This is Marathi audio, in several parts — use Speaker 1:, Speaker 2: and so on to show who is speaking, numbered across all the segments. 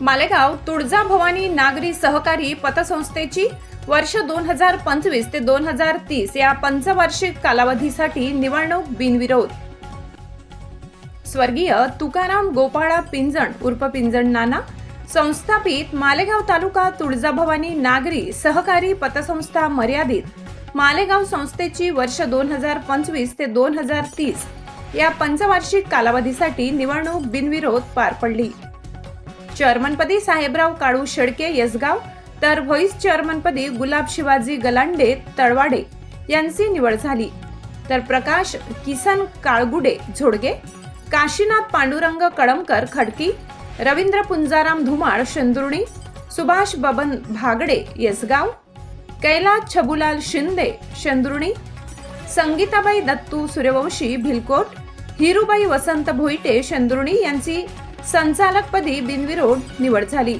Speaker 1: मालेगाव तुळजाभवानी नागरी सहकारी पतसंस्थेची वर्ष दोन हजार पंचवीस ते दोन हजार तीस या पंचवार्षिक कालावधीसाठी निवडणूक बिनविरोध. स्वर्गीय तुकाराम गोपाळा पिंजण उर्फ पिंजण नाना संस्थापित मालेगाव तालुका तुळजाभवानी नागरी सहकारी पतसंस्था मर्यादित मालेगाव संस्थेची वर्ष दोन हजार पंचवीस ते दोन हजार तीस या पंचवार्षिक कालावधीसाठी निवडणूक बिनविरोध पार पडली. चेअरमनपदी साहेबराव काळू शेडके येसगाव तर व्हॉइस चेअरमनपदी गुलाब शिवाजी गलांडे तळवाडे यांची निवड झाली. तर प्रकाश किसन काळगुडे झोडगे काशीनाथ पांडुरंग कळमकर खडकी रवींद्र पुंजाराम धुमाळ शेंदुर्णी सुभाष बबन भागडे येसगाव कैलास छबुलाल शिंदे शेंदुर्णी संगीताबाई दत्तू सूर्यवंशी भिलकोट हिरुबाई वसंत भोईटे शेंदुर्णी यांची संचालकपदी बिनविरोध निवड झाली.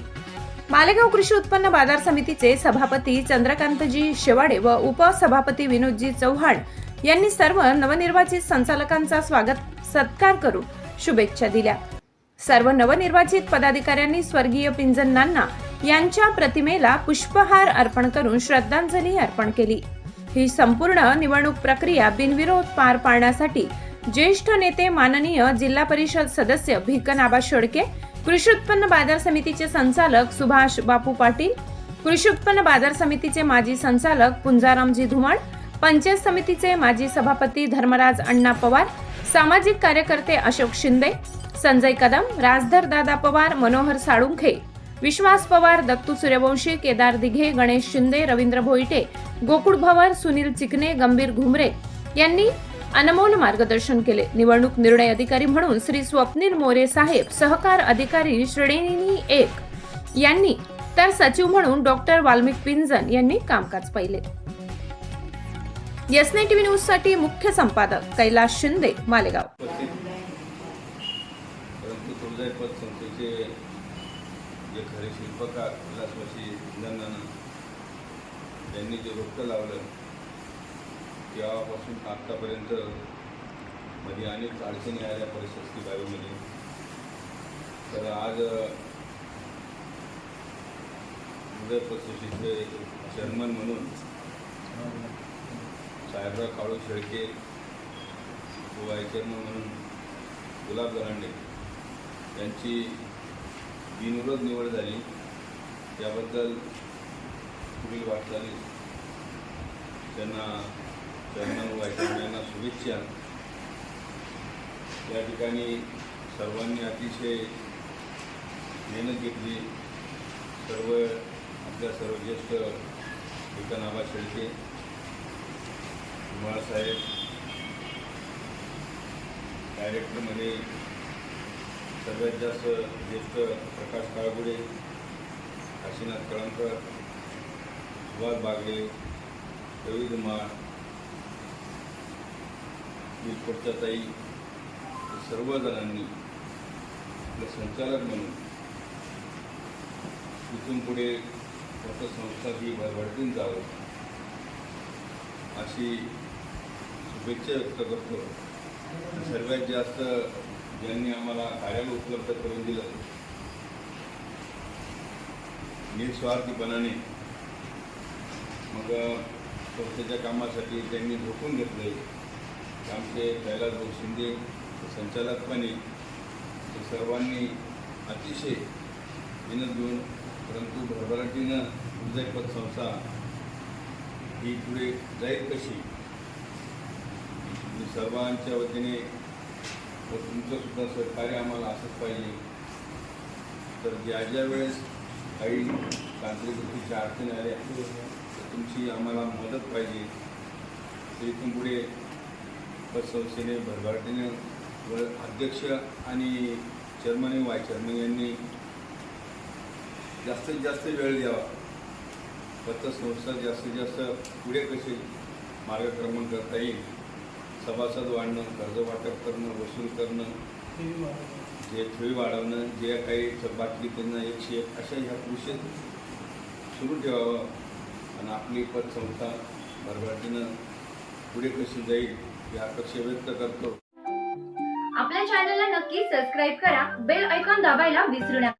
Speaker 1: मालेगाव कृषी उत्पन्न बाजार समितीचे सभापती चंद्रकांतजी शेवाडे व उपसभापती विनोदजी चव्हाण यांनी सर्व नवनिर्वाचित संचालकांचा स्वागत सत्कार करून शुभेच्छा दिल्या. सर्व नवनिर्वाचित पदाधिकाऱ्यांनी स्वर्गीय पिंजनांना यांच्या प्रतिमेला पुष्पहार अर्पण करून श्रद्धांजली अर्पण केली. ही संपूर्ण निवडणूक प्रक्रिया बिनविरोध पार पाडण्यासाठी ज्येष्ठ नेते माननीय जिल्हा परिषद सदस्य भिकनाबा शेडके कृषी उत्पन्न बाजार समितीचे संचालक सुभाष बापू पाटील कृषी उत्पन्न बाजार समितीचे माजी संचालक पुंजारामजी धुमाळ पंचायत समितीचे माजी सभापती धर्मराज अण्णा पवार सामाजिक कार्यकर्ते अशोक शिंदे संजय कदम राजधर दादा पवार मनोहर साळुंखे विश्वास पवार दत्तू सूर्यवंशी केदार दिघे गणेश शिंदे रवींद्र भोईटे गोकुळ भवर सुनील चिकने गंभीर घुमरे यांनी अनमोल मार्गदर्शन केले. निवडणूक निर्णय अधिकारी म्हणून श्री स्वप्नील मोरे साहेब सहकार अधिकारी श्रेणी एक. यांनी तर सचिव म्हणून डॉक्टर वाल्मिक पिंजन यांनी कामकाज पाहिले. यसने टीव्ही न्यूजसाठी मुख्य संपादक कैलास शिंदे मालेगाव.
Speaker 2: जे खरे शिल्पकार विलासवासी इंधनानं त्यांनी जे रोपटं लावलं तेव्हापासून आत्तापर्यंत मध्ये अनेक अडचणी आल्या परिस्थिती बाबीमध्ये तर आज तुळजाई पत चेअरमन म्हणून साहेबराव काळू शेळके व्हाईस चेअरमन म्हणून गुलाब गरांडे यांची बिनविरोध निवड झाली. त्याबद्दल पुढील वाटचाली त्यांना चेअरमन व्हाईस यांना शुभेच्छा. या ठिकाणी सर्वांनी अतिशय मेहनत घेतली. सर्व आपल्या सर्व ज्येष्ठ विकनाबा शेळके कुमारसाहेब डायरेक्टरमध्ये सर्वात जास्त ज्येष्ठ प्रकाश काळगुडे काशीनाथ कळंकर सुभाष बागडे रवी धुमाळ विलकोटच्या ताई सर्वजणांनी आपलं संचालक म्हणून इथून पुढे पतसंस्था ही भरभरतीन जावं. अशी शुभेच्छा व्यक्त करतो. सर्वात जास्त ज्यांनी आम्हाला कार्यालय उपलब्ध करून दिलं निस्वार्थीपणाने मग संस्थेच्या कामासाठी त्यांनी झोपून घेतलं आमचे कैलासभाऊ शिंदे संचालकपणे ते सर्वांनी अतिशय विनत घेऊन परंतु भरभराटीनं उदय संस्था ही पुढे जाईल कशी? सर्वांच्या वतीने व तुमचंसुद्धा सहकार्य आम्हाला असंच पाहिजे. तर ज्या ज्या वेळेस काही तांत्रिक गोष्टीच्या अडचणी आल्या तर तुमची आम्हाला मदत पाहिजे. ते इथून पुढे पतसंस्थेने भरभराटीने व अध्यक्ष आणि चेअरमन वाय चेअरमन यांनी जास्तीत जास्त वेळ द्यावा. पतसंस्था जास्तीत जास्त पुढे कसे मार्गक्रमण करता येईल? सभासद वाढणं कर्ज वाटप करणं वसूल करणं जे ठेवी वाढवणं जे काही थकबाकी त्यांना एकशे एक अशा ह्या कृषी सुरू ठेवावं. आणि आपली पतसंस्था भरभराटीनं पुढे कशी जाईल ही अपेक्षा व्यक्त करतो.
Speaker 3: आपल्या चॅनलला नक्की सबस्क्राईब करा बेल ऐकॉन दाबायला विसरू नका.